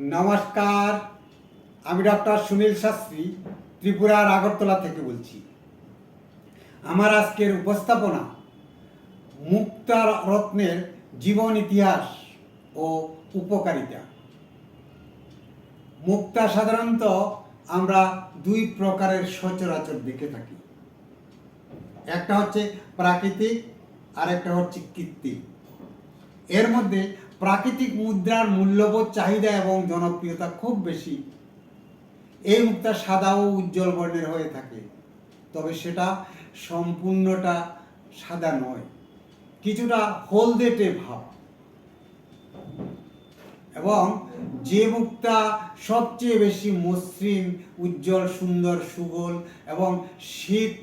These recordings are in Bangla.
নমস্কার, আমি ডক্টর সুনীল শাস্ত্রী, ত্রিপুরার আগরতলা থেকে বলছি। আমার আজকের উপস্থাপনা মুক্তা রত্নের জীবন ইতিহাস ও উপকারিতা। মুক্তা সাধারণত আমরা দুই প্রকারের সচরাচর দেখে থাকি। একটা হচ্ছে প্রাকৃতিক আর একটা হচ্ছে কৃত্রিম। এর মধ্যে প্রাকৃতিক মুদ্রার মূল্যবোধ, চাহিদা এবং জনপ্রিয়তা খুব বেশি। এই মুক্তা সাদা ও উজ্জ্বল বর্ণের হয়ে থাকে, তবে সেটা সম্পূর্ণটা সাদা নয়, কিছুটা হলদেটে ভাব। এবং যে মুক্তা সবচেয়ে বেশি মসৃণ, উজ্জ্বল, সুন্দর, সুগোল এবং শীত,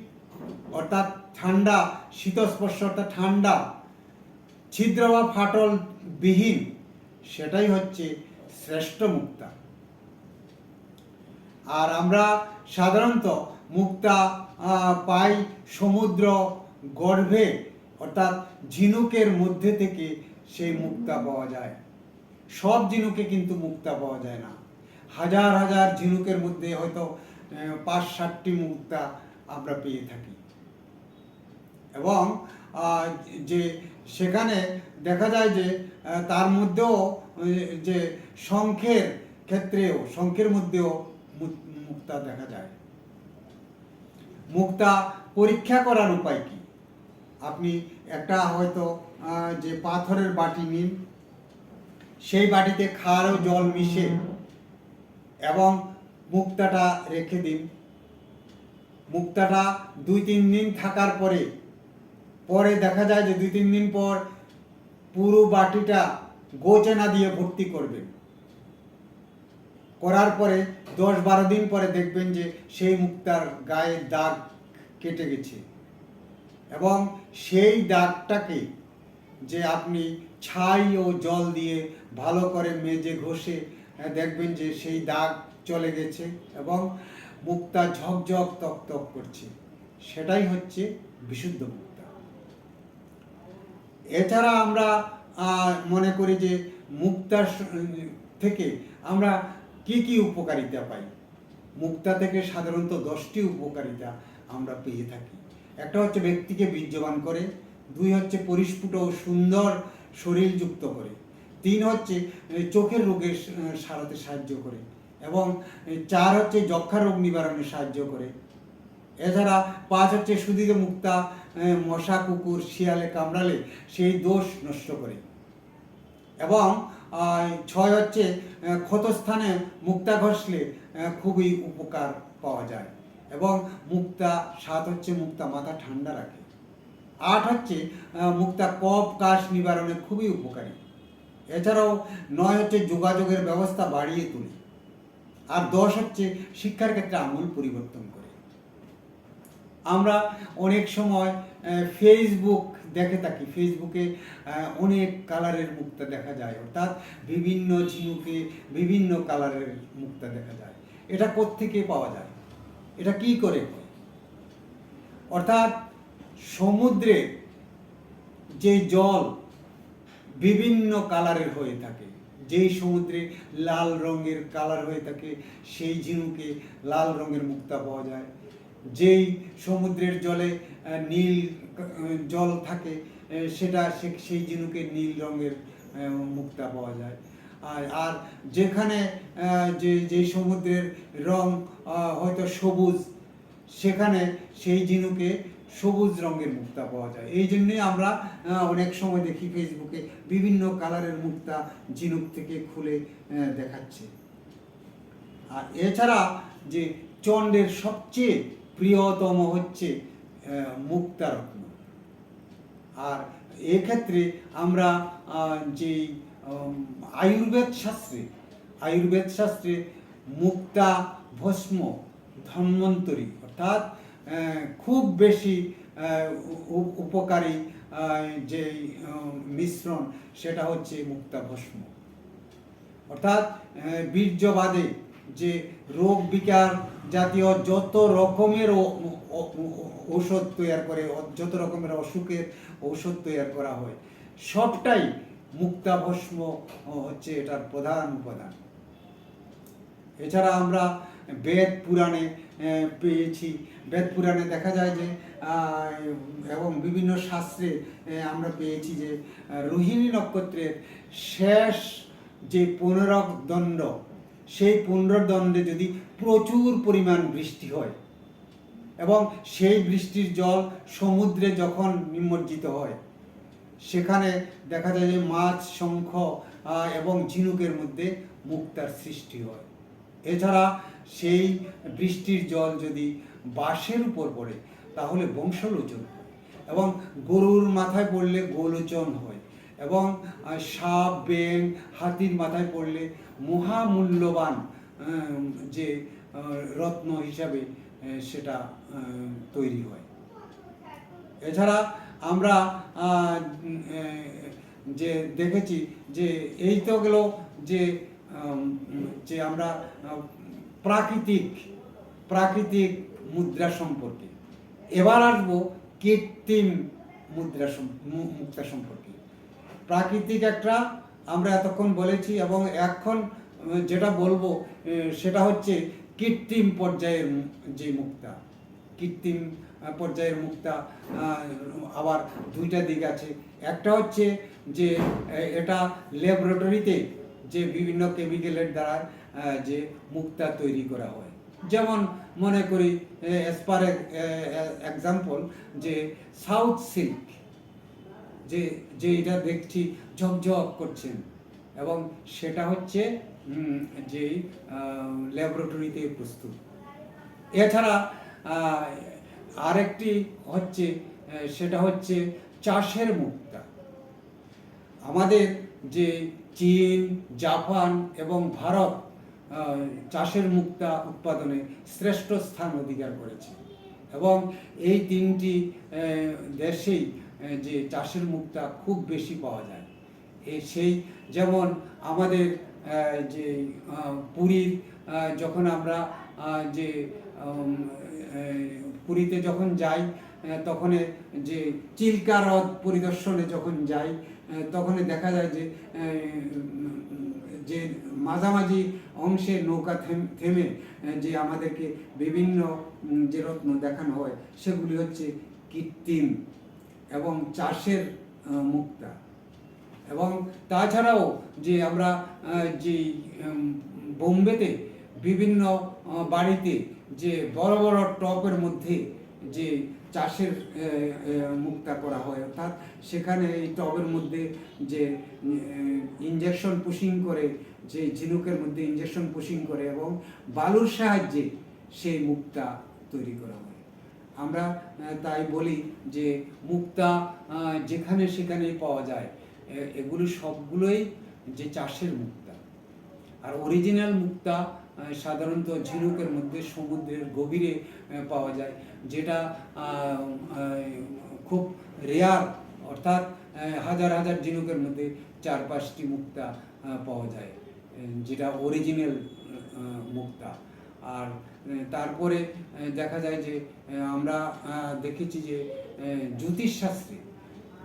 অর্থাৎ ঠান্ডা, শীতস্পর্শ অর্থাৎ ঠান্ডা, ছিদ্র বা ফাটল বিহীন, সেটাই হচ্ছে শ্রেষ্ঠ মুক্তা। আর আমরা সাধারণত মুক্তা পাই সমুদ্র গর্ভে, অর্থাৎ ঝিনুকের মধ্যে থেকে সেই মুক্তা পাওয়া যায়। সব ঝিনুকে কিন্তু মুক্তা পাওয়া যায় না। হাজার হাজার ঝিনুকের মধ্যে হয়তো পাঁচ ষাটটি মুক্তা আমরা পেয়ে থাকি। এবং যে সেখানে দেখা যায় যে তার মধ্যেও যে শঙ্খের ক্ষেত্রেও, শঙ্খের মধ্যেও মুক্তা দেখা যায়। মুক্তা পরীক্ষা করার উপায় কি? আপনি একটা হয়তো যে পাথরের বাটি নিন, সেই বাটিতে খার ও জল মিশে এবং মুক্তাটা রেখে দিন। মুক্তাটা দুই তিন দিন থাকার পরে পরে দেখা যায় যে দুই, তিন দিন পর পুরো বাটিটা গোচেনা দিয়ে ভর্তি করবেন করার পরে দশ, বারো দিন পরে দেখবেন যে সেই মুক্তার গায়ে দাগ কেটে গেছে। এবং সেই দাগটাকে যে আপনি ছাই ও জল দিয়ে ভালো করে মেজে ঘষে দেখবেন যে সেই দাগ চলে গেছে এবং মুক্তা ঝকঝক, তক তক করছে। সেটাই হচ্ছে বিশুদ্ধ মুক্তা। এছাড়া আমরা মনে করি যে মুক্তার থেকে আমরা কি কি উপকারিতা পাই? মুক্তা থেকে সাধারণত দশটি উপকারিতা আমরা পেয়ে থাকি। একটা হচ্ছে ব্যক্তিকে বীর্যবান করে, দুই হচ্ছে পরিস্ফুট ও সুন্দর শরীর যুক্ত করে, তিন হচ্ছে চোখের রোগে সারাতে সাহায্য করে এবং চার হচ্ছে যক্ষা রোগ নিবারণে সাহায্য করে। এছাড়া পাঁচ হচ্ছে সুদীর্ঘ মুক্তা মশা, কুকুর, শিয়ালে কামড়ালে সেই দোষ নষ্ট করে। এবং ছয় হচ্ছে ক্ষতস্থানে মুক্তা ঘষলে খুবই উপকার পাওয়া যায়। এবং মুক্তা, সাত হচ্ছে মুক্তা মাথা ঠান্ডা রাখে। আট হচ্ছে মুক্তা কফ, কাশ নিবারণে খুবই উপকারী। এছাড়াও নয় হচ্ছে যোগাযোগের ব্যবস্থা বাড়িয়ে তোলে। আর দশ হচ্ছে শিক্ষার ক্ষেত্রে আমূল পরিবর্তন। আমরা অনেক সময় ফেসবুক দেখে থাকি। ফেসবুকে অনেক কালারের মুক্তা দেখা যায়। অর্থাৎ বিভিন্ন ঝিনুকে বিভিন্ন কালারের মুক্তা দেখা যায়। এটা কোত্থেকে পাওয়া যায়? এটা কি করে অর্থাৎ সমুদ্রে যে জল বিভিন্ন কালারের হয়ে থাকে, যেই সমুদ্রে লাল রঙের কালার হয়ে থাকে, সেই ঝিনুকে লাল রঙের মুক্তা পাওয়া যায়। যেই সমুদ্রের জলে নীল জল থাকে সেটা সেই ঝিনুকে নীল রঙের মুক্তা পাওয়া যায়। আর আর যেখানে যে যে সমুদ্রের রং হয়তো সবুজ, সেখানে সেই ঝিনুকে সবুজ রঙের মুক্তা পাওয়া যায়। এই জন্যই আমরা অনেক সময় দেখি ফেসবুকে বিভিন্ন কালারের মুক্তা ঝিনুক থেকে খুলে দেখাচ্ছে। আর এছাড়া যে চণ্ডের সবচেয়ে প্রিয়তম হচ্ছে মুক্তারত্ন। আর এক্ষেত্রে আমরা যে আয়ুর্বেদ শাস্ত্রে আয়ুর্বেদ শাস্ত্রে মুক্তা ভস্ম ধন্বন্তরী, অর্থাৎ খুব বেশি উপকারী যে মিশ্রণ, সেটা হচ্ছে মুক্তা ভস্ম। অর্থাৎ বীর্যবাদে যে রোগ বিকার জাতীয় যত রকমের ঔষধ তৈরি করে, যত রকমের অসুখের ঔষধ তৈরি করা হয়, সবটাই মুক্তাভস্ম হচ্ছে এটার প্রধান উপাদান। এছাড়া আমরা বেদ পুরাণে পেয়েছি। বেদ পুরাণে দেখা যায় যে এবং বিভিন্ন শাস্ত্রে আমরা পেয়েছি যে, রোহিণী নক্ষত্রের শেষ যে পুনরদণ্ড সেই পুনরদণ্ডে যদি প্রচুর পরিমাণ বৃষ্টি হয় এবং সেই বৃষ্টির জল সমুদ্রে যখন নিমজ্জিত হয়, সেখানে দেখা যায় যে মাছ, শঙ্খ এবং ঝিনুকের মধ্যে মুক্তার সৃষ্টি হয়। এছাড়া সেই বৃষ্টির জল যদি বাঁশের উপর পড়ে, তাহলে বংশলোচন হয় এবং গরুর মাথায় পড়লে গোলোচন হয়। এবং সাপ বেং হাতির মাথায় পড়লে মহামূল্যবান যে রত্ন হিসাবে সেটা তৈরি হয়। এছাড়া আমরা যে দেখেছি যে এই তো গেল যে যে আমরা প্রাকৃতিক প্রাকৃতিক মুদ্রা সম্পর্কে। এবার আসব কৃত্রিম মুদ্রা মুক্তা সম্পর্কে। প্রাকৃতিক একটা আমরা এতক্ষণ বলেছি এবং এখন যেটা বলব সেটা হচ্ছে কৃত্রিম পর্যায়ের যে মুক্তা, কৃত্রিম পর্যায়ের মুক্তা আবার দুইটা দিক আছে। একটা হচ্ছে যে এটা ল্যাবরেটরিতে যে বিভিন্ন কেমিক্যালের দ্বারা যে মুক্তা তৈরি করা হয়। যেমন মনে করি অ্যাজ পার এক্সাম্পল যে সাউথ সিল্ক। যে যে এটা দেখছি ঝকঝক করছেন। এবং সেটা হচ্ছে যে ল্যাবরেটরিতে প্রস্তুত। এছাড়া আরেকটি হচ্ছে সেটা হচ্ছে চাষের মুক্তা। আমাদের যে চীন, জাপান এবং ভারত চাষের মুক্তা উৎপাদনে শ্রেষ্ঠ স্থান অধিকার করেছে। এবং এই তিনটি দেশেই যে চাষের মুখটা খুব বেশি পাওয়া যায়। সেই যেমন আমাদের যে পুরীর যখন আমরা যে পুরীতে যখন যাই তখন যে, চিল্কা হ্রদ পরিদর্শনে যখন যাই তখন দেখা যায় যে যে মাঝামাঝি অংশে নৌকা থেমে যে আমাদেরকে বিভিন্ন যে রত্ন দেখানো হয়, সেগুলি হচ্ছে কৃত্রিম। এবং চাষের মুক্তা। এবং তাছাড়াও যে আমরা যে বোম্বেতে বিভিন্ন বাড়িতে যে বড় বড় টপের মধ্যে যে চাষের মুক্তা করা হয়, অর্থাৎ সেখানে এই টবের মধ্যে যে ইঞ্জেকশন পুশিং করে, যে ঝিনুকের মধ্যে ইঞ্জেকশন পুশিং করে এবং বালুর সাহায্যে সেই মুক্তা তৈরি করা হয়। আমরা তাই বলি যে মুক্তা যেখানে সেখানে পাওয়া যায় এগুলো সবগুলোই যে চাষের মুক্তা। আর অরিজিনাল মুক্তা সাধারণত ঝিনুকের মধ্যে সমুদ্রের গভীরে পাওয়া যায়, যেটা খুব রেয়ার অর্থাৎ হাজার হাজার ঝিনুকের মধ্যে চার পাঁচটি মুক্তা পাওয়া যায় যেটা অরিজিনাল মুক্তা। আর তারপরে দেখা যায় যে আমরা দেখেছি যে জ্যোতিষশাস্ত্রে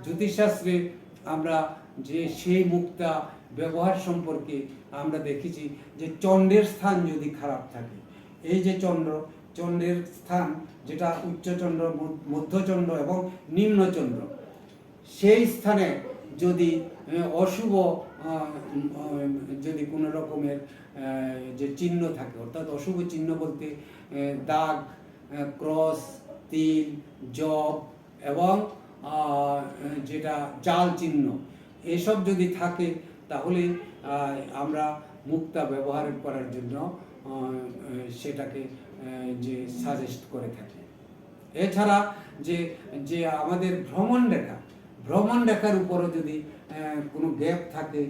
জ্যোতিষশাস্ত্রে আমরা যে সেই মুক্তা ব্যবহার সম্পর্কে আমরা দেখেছি যে চন্দ্রের স্থান যদি খারাপ থাকে। এই যে চন্দ্র, চন্দ্রের স্থান যেটা উচ্চচন্দ্র মধ্যচন্দ্র এবং নিম্নচন্দ্র, সেই স্থানে যদি অশুভ যদি কোনো রকমের যে চিহ্ন থাকে, অর্থাৎ অশুভ চিহ্ন বলতে দাগ ক্রস, তিল, জব এবং যেটা জাল চিহ্ন, এসব যদি থাকে, তাহলে আমরা মুক্তা ব্যবহার করার জন্য সেটাকে যে সাজেস্ট করে থাকি। এছাড়া যে যে আমাদের ভ্রমণ রেখা ভ্রমণ রেখার উপরও যদি কোনো গ্যাপ থাকে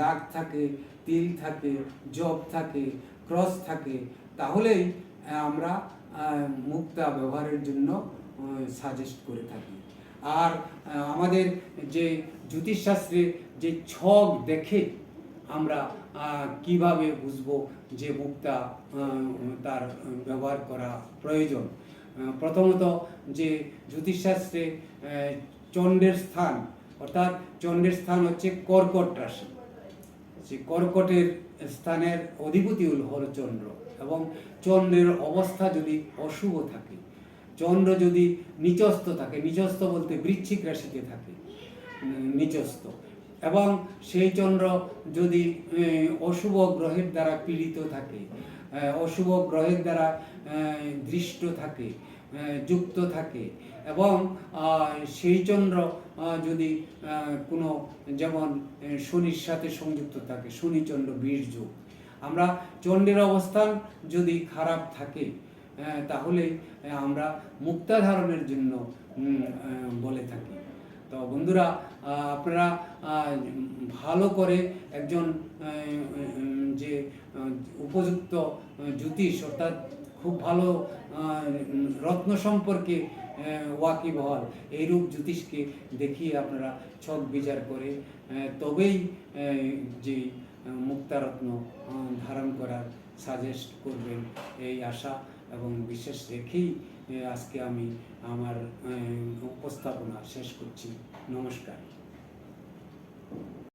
দাগ থাকে, তিল থাকে, জব থাকে, ক্রস থাকে, তাহলেই আমরা মুক্তা ব্যবহারের জন্য সাজেস্ট করে থাকি। আর আমাদের যে জ্যোতিষশাস্ত্রে যে ছক দেখে আমরা কীভাবে বুঝব যে মুক্তা তার ব্যবহার করা প্রয়োজন? প্রথমত যে জ্যোতিষশাস্ত্রে চন্দ্রের স্থান অর্থাৎ চন্দ্রের স্থান হচ্ছে কর্কট রাশি। যে কর্কটের স্থানের অধিপতি হল চন্দ্র এবং চন্দ্রের অবস্থা যদি অশুভ থাকে চন্দ্র যদি নিচস্থ থাকে নিচস্থ বলতে বৃশ্চিক রাশিতে থাকে উম, নিচস্থ এবং সেই চন্দ্র যদি অশুভ গ্রহের দ্বারা পীড়িত থাকে অশুভ গ্রহের দ্বারা দৃষ্ট থাকে যুক্ত থাকে। এবং সেই চন্দ্র যদি কোনো যেমন শনির সাথে সংযুক্ত থাকে, শনি, চন্দ্র বীর্য আমরা চন্দ্রের অবস্থান যদি খারাপ থাকে তাহলে আমরা মুক্তা ধারণের জন্য বলে থাকি। তো বন্ধুরা আপনারা ভালো করে একজন যে উপযুক্ত জ্যোতিষ, অর্থাৎ খুব ভালো রত্ন সম্পর্কে ওয়াকি বহাল এইরূপ জ্যোতিষকে দেখিয়ে আপনারা ছক বিচার করে তবেই যে মুক্তারত্ন ধারণ করার সাজেস্ট করবেন এই আশা এবং বিশ্বাস রেখেই আজকে আমি আমার উপস্থাপনা শেষ করছি। নমস্কার।